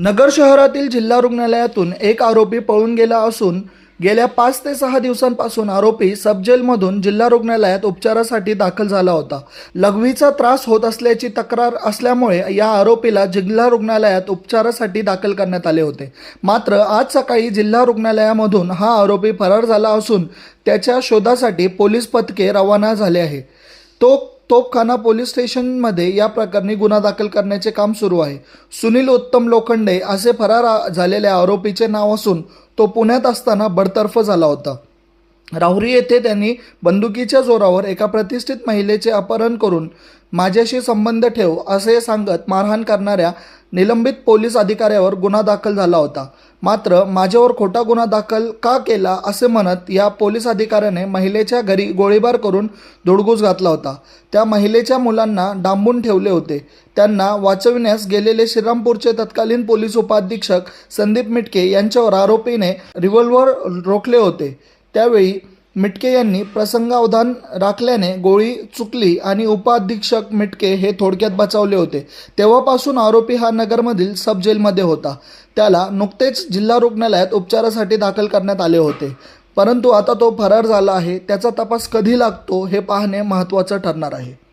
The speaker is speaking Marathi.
नगर शहरातील जिल्हा रुग्णालयातून एक आरोपी पळून गेला असून गेल्या पाच ते सहा दिवसांपासून आरोपी सबजेलमधून जिल्हा रुग्णालयात उपचारासाठी दाखल झाला होता. लघवीचा त्रास होत असल्याची तक्रार असल्यामुळे या आरोपीला जिल्हा रुग्णालयात उपचारासाठी दाखल करण्यात आले होते. मात्र आज सकाळी जिल्हा रुग्णालयामधून हा आरोपी फरार झाला असून त्याच्या शोधासाठी पोलीस पथके रवाना झाले आहे. तो तोपखाना पोलीस स्टेशनमध्ये या प्रकरणी गुन्हा दाखल करण्याचे काम सुरू आहे. सुनील उत्तम लोखंडे असे फरार झालेल्या आरोपीचे नाव असून तो पुण्यात असताना बडतर्फ झाला होता. राहुरी येथे त्यांनी बंदुकीच्या जोरावर एका प्रतिष्ठित महिलेचे अपहरण करून माझ्याशी संबंध ठेव असे सांगत मारहाण करणाऱ्या निलंबित पोलीस अधिकाऱ्यावर गुन्हा दाखल झाला होता. मात्र माझ्यावर खोटा गुन्हा दाखल का केला असे म्हणत या पोलीस अधिकाऱ्याने महिलेच्या घरी गोळीबार करून धुडगूस घातला होता. त्या महिलेच्या मुलांना डांबून ठेवले होते. त्यांना वाचविण्यास गेलेले श्रीरामपूरचे तत्कालीन पोलीस उपाधीक्षक संदीप मिटके यांच्यावर आरोपीने रिव्हॉल्वर रोखले होते. त्यावेळी मिटके यांनी प्रसंगावधान राखल्याने गोळी चुकली आणि उपाधीक्षक मिटके हे थोडक्यात बचावले होते. तेव्हापासून आरोपी हा नगरमधील सब जेलमध्ये होता. त्याला नुकतेच जिल्हा रुग्णालयात उपचारासाठी दाखल करण्यात आले होते. परंतु आता तो फरार झाला आहे. त्याचा तपास कधी लागतो हे पाहणे महत्त्वाचं ठरणार आहे.